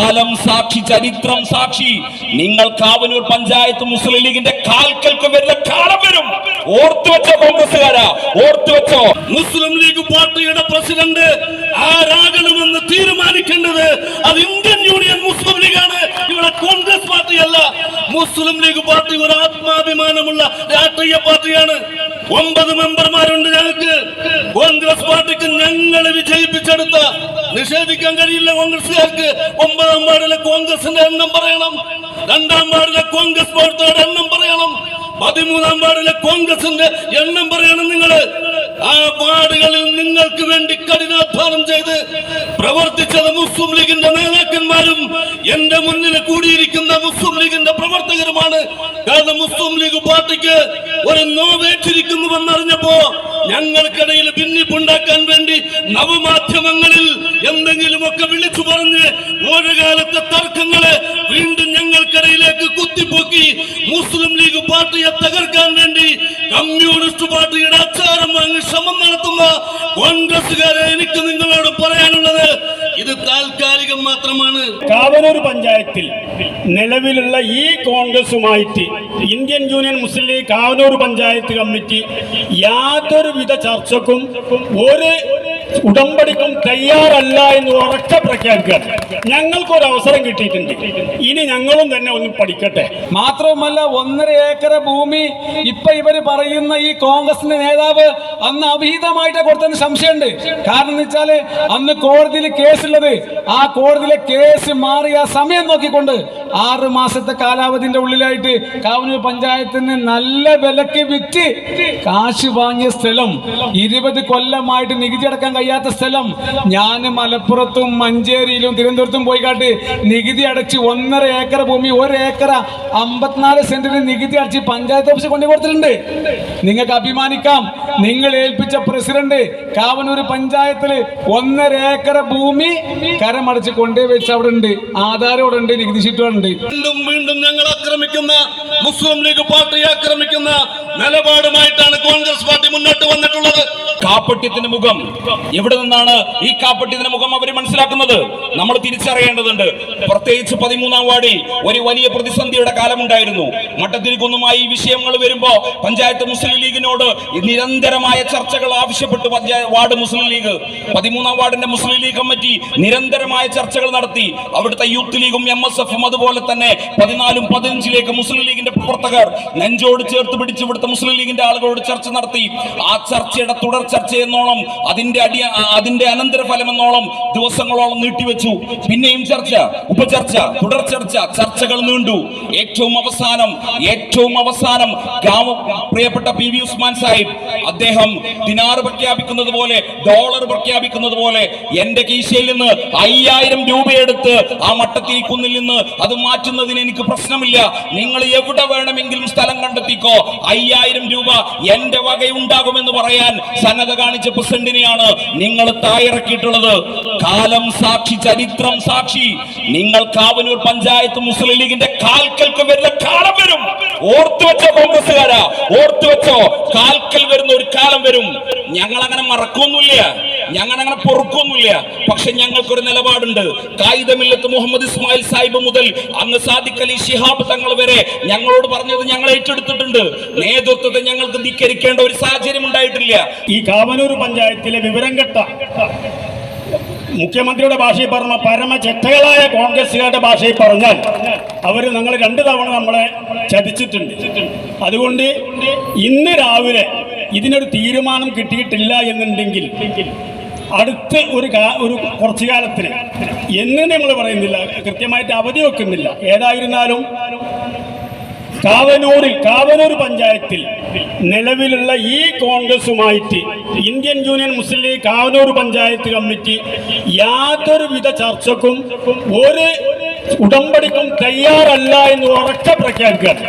കാലം സാക്ഷി ചരിത്രം സാക്ഷി. നിങ്ങൾ കാവനൂർ പഞ്ചായത്ത് മുസ്ലിം ലീഗിന്റെ കാൽക്കൽക്ക് വരുന്ന കാലം വരും. ഓർത്തു വെച്ചോ കോൺഗ്രസ്സുകാരാ ഓർത്തു വെച്ചോ. മുസ്ലിം ലീഗ് പാർട്ടിയുടെ പ്രസിഡന്റ് ആരാകണമെന്ന് തീരുമാനിക്കേണ്ടത് അത് ഇന്ത്യൻ യൂണിയൻ മുസ്ലിം ലീഗാണ്. ഇവിടെ കോൺഗ്രസ് പാർട്ടിയല്ല. മുസ്ലിം ലീഗ് പാർട്ടി ഒരു ആത്മാഭിമാനമുള്ള രാഷ്ട്രീയ പാർട്ടിയാണ്. ഒമ്പത് മെമ്പർമാരുണ്ട് ഞങ്ങൾക്ക്. കോൺഗ്രസ് പാർട്ടിക്ക് ഞങ്ങൾ വിജയിപ്പിച്ചെടുത്ത നിഷേധിക്കാൻ കഴിയില്ല കോൺഗ്രസുകാർക്ക് ഒമ്പതാം വാർഡിലെ കോൺഗ്രസിന്റെ എണ്ണം പറയണം. രണ്ടാം വാർഡിലെ കോൺഗ്രസ് പ്രവർത്തകരുടെ എണ്ണം പറയണം. പതിമൂന്നാം വാർഡിലെ കോൺഗ്രസിന്റെ എണ്ണം പറയണം നിങ്ങൾ ആ വാർഡുകളിൽ നിങ്ങൾക്ക് വേണ്ടി കഠിനാധ്വാനം ചെയ്ത് പ്രവർത്തിച്ചത് മുസ്ലിം ലീഗിന്റെ നേതാക്കന്മാരും എന്റെ മുന്നിൽ കൂടിയിരിക്കുന്ന മുസ്ലിം ലീഗിന്റെ പ്രവർത്തകരുമാണ്. കാരണം മുസ്ലിം ലീഗ് പാർട്ടിക്ക് ഒരു നോവേറ്റിരിക്കുന്നുവെന്നറിഞ്ഞപ്പോ ഞങ്ങൾക്കിടയിൽ ഭിന്നിപ്പുണ്ടാക്കാൻ വേണ്ടി നവമാധ്യമങ്ങളിൽ എന്തെങ്കിലുമൊക്കെ വിളിച്ചു പറഞ്ഞ് ഓരകാലത്തെ തർക്കങ്ങളെ വീണ്ടും ഞങ്ങൾക്കിടയിലേക്ക് കുത്തിപ്പൊക്കി മുസ്ലിം ലീഗ് പാർട്ടിയെ തകർക്കാൻ വേണ്ടി കമ്മ്യൂണിസ്റ്റ് പാർട്ടിയുടെ അച്ചാരം വാങ്ങി ശ്രമം നടത്തുന്ന കോൺഗ്രസ്സുകാരെ എനിക്ക് നിങ്ങളോട് പറയാനുള്ളത് ഇത് താൽക്കാലികം മാത്രമാണ്. കാവനൂർ പഞ്ചായത്തിൽ നിലവിലുള്ള ഈ കോൺഗ്രസുമായിട്ട് Indian Union Muslim League Kavanoor panchayat committee യാതൊരുവിധ ചർച്ചക്കും ഒരു ഉടമ്പടിക്കും തയ്യാറല്ല എന്ന് ഉറക്കെ ഞങ്ങൾക്ക് ഒരു അവസരം കിട്ടിയിട്ടുണ്ട്. ഇനി ഞങ്ങളും തന്നെ ഒന്ന് പഠിക്കട്ടെ. മാത്രവുമല്ല ഒന്നര ഏക്കർ ഭൂമി ഇപ്പൊ ഇവർ പറയുന്ന ഈ കോൺഗ്രസിന്റെ നേതാവ് അന്ന് അവിഹിതമായിട്ട് കൊടുത്തതിന് സംശയമുണ്ട്. കാരണം എന്ന് വെച്ചാൽ അന്ന് കോടതിയിൽ കേസുള്ളത് ആ കോടതിയിലെ കേസ് മാറിയ സമയം നോക്കിക്കൊണ്ട് ആറ് മാസത്തെ കാലാവധിന്റെ ഉള്ളിലായിട്ട് കാവനൂർ പഞ്ചായത്തിന് നല്ല വിലക്ക് വിറ്റ് കാശ് വാങ്ങിയ സ്ഥലം ഇരുപത് കൊല്ലമായിട്ട് നികുതി അടക്കാൻ കഴിയാത്ത സ്ഥലം. ഞാൻ മലപ്പുറത്തും മഞ്ചേരിയിലും തിരുവനന്തപുരത്തും പോയി കാട്ട് നികുതി അടച്ച് ഒന്നര ഏക്കർ ഭൂമി ഒരു ഏക്കർ അമ്പത്തിനാല് സെന്റിന് നികുതി അടച്ച് പഞ്ചായത്ത് ഓഫീസിൽ കൊണ്ടു കൊടുത്തിട്ടുണ്ട്. നിങ്ങൾക്ക് അഭിമാനിക്കാം നിങ്ങൾ ഏൽപ്പിച്ച പ്രസിഡന്റ് കാവനൂർ പഞ്ചായത്തിൽ ഒന്നര ഏക്കർ ഭൂമി കരമടച്ച് കൊണ്ടേ വെച്ച് അവിടെ ഉണ്ട് ആധാരം അവിടെ ഉണ്ട് നികുതി ഷീറ്റ് ഉണ്ട് വീണ്ടും വീണ്ടും ഞങ്ങൾ ആക്രമിക്കുന്ന മുസ്ലിം ലീഗ് പാർട്ടി ആക്രമിക്കുന്ന നിലപാടുമായിട്ടാണ് കോൺഗ്രസ് പാർട്ടി മുന്നോട്ട് വന്നിട്ടുള്ളത്. കാപ്പട്യത്തിന് മുഖം. എവിടെ നിന്നാണ് ഈ കാപ്പട്ടിന്റെ മുഖം അവർ മനസ്സിലാക്കുന്നത്? നമ്മൾ തിരിച്ചറിയേണ്ടതുണ്ട്. പ്രത്യേകിച്ച് പതിമൂന്നാം വാർഡിൽ ഒരു വലിയ പ്രതിസന്ധിയുടെ കാലമുണ്ടായിരുന്നു. മട്ടത്തിരിക്കുന്നുമായി ഈ വിഷയങ്ങൾ വരുമ്പോ പഞ്ചായത്ത് മുസ്ലിം ലീഗിനോട് നിരന്തരമായ ചർച്ചകൾ ആവശ്യപ്പെട്ടു പഞ്ചായത്ത് വാർഡ് മുസ്ലിം ലീഗ് പതിമൂന്നാം വാർഡിന്റെ മുസ്ലിം ലീഗ് കമ്മിറ്റി നിരന്തരമായ ചർച്ചകൾ നടത്തി. അവിടുത്തെ യൂത്ത് ലീഗും എം എസ് എഫും അതുപോലെ തന്നെ പതിനാലും പതിനഞ്ചിലേക്ക് മുസ്ലിം ലീഗിന്റെ പ്രവർത്തകർ നെഞ്ചോട് ചേർത്ത് പിടിച്ച് ഇവിടുത്തെ മുസ്ലിം ലീഗിന്റെ ആളുകളോട് ചർച്ച നടത്തി. ആ ചർച്ചയുടെ തുടർ ചർച്ച എന്നോണം അതിന്റെ അടി അതിന്റെ അനന്തരഫലം എന്നോളം ദിവസങ്ങളോളം നീട്ടിവെച്ചു. പിന്നെയും ചർച്ച ഉപചർച്ച തുടർ ചർച്ച ചർച്ചകൾ നീണ്ടു. ഏറ്റവും അവസാനം ഏറ്റവും അവസാനം ഗ്രാമ പ്രിയപ്പെട്ട പി വി ഉസ്മാൻ സാഹിബ് അദ്ദേഹം ദിനാർ പ്രഖ്യാപിക്കുന്നത് പോലെ ഡോളർ പ്രഖ്യാപിക്കുന്നത് പോലെ എന്റെ കീശയിൽ നിന്ന് അയ്യായിരം രൂപയെടുത്ത് ആ മട്ടത്തിൽ കുന്നിൽ നിന്ന് അത് മാറ്റുന്നതിന് എനിക്ക് പ്രശ്നമില്ല. നിങ്ങൾ എവിടെ വേണമെങ്കിലും സ്ഥലം കണ്ടെത്തിക്കോ. അയ്യായിരം രൂപ എന്റെ വകയുണ്ടാകുമെന്ന് പറയാൻ സന്നദ്ധ കാണിച്ച പ്രസിഡന്റിനെയാണ് നിങ്ങൾ തായിറക്കിയിട്ടുള്ളത്. കാലം സാക്ഷി ചരിത്രം സാക്ഷി. നിങ്ങൾ കാവനൂർ പഞ്ചായത്ത് മുസ്ലിം ലീഗിന്റെ കാൽക്കൽക്ക് വരുന്ന കാലം വരും. ഓർത്തു വെച്ചോ കോൺഗ്രസ്സുകാരാ ഓർത്തു വെച്ചോ. കാൽക്കൽ വരുന്ന ഒരു കാലം വരും. ഞങ്ങൾ അങ്ങനെ മറക്കൊന്നുമില്ല. ഞങ്ങൾ അങ്ങനെ പൊറുക്കൊന്നുമില്ല. പക്ഷെ ഞങ്ങൾക്കൊരു നിലപാടുണ്ട്. കായികമില്ലത്ത് മുഹമ്മദ് ഇസ്മായിൽ സാഹിബ് മുതൽ അങ്ങ് സാദിഖ് അലി ഷിഹാബ് തങ്ങൾ വരെ ഞങ്ങളോട് പറഞ്ഞത് ഞങ്ങൾ ഏറ്റെടുത്തിട്ടുണ്ട്. നേതൃത്വത്തെ ഞങ്ങൾക്ക് ധിക്കരിക്കേണ്ട ഒരു സാഹചര്യം ഉണ്ടായിട്ടില്ല. ഈ കാവനൂർ പഞ്ചായത്തിലെ വിവരം കെട്ട. മുഖ്യമന്ത്രിയുടെ ഭാഷയിൽ പറഞ്ഞ പരമചെറ്റകളായ കോൺഗ്രസുകാരുടെ ഭാഷയിൽ പറഞ്ഞാൽ അവർ ഞങ്ങൾ രണ്ട് തവണ നമ്മളെ ചതിച്ചിട്ടുണ്ട്. അതുകൊണ്ട് ഇന്ന് രാവിലെ ഇതിനൊരു തീരുമാനം കിട്ടിയിട്ടില്ല എന്നുണ്ടെങ്കിൽ അടുത്ത് ഒരു ഒരു കുറച്ചു കാലത്തിന് എന്ന് നമ്മൾ പറയുന്നില്ല കൃത്യമായിട്ട് അവധി വെക്കുന്നില്ല. ഏതായിരുന്നാലും കാവനൂരിൽ കാവനൂർ പഞ്ചായത്തിൽ നിലവിലുള്ള ഈ കോൺഗ്രസുമായിട്ട് Indian Union Muslim League Kavanoor panchayat committee യാതൊരുവിധ ചർച്ചക്കും ഒരു ഉടമ്പടിക്കും തയ്യാറല്ല എന്ന് ഉറക്കെ പ്രഖ്യാപിക്കുകയാണ്.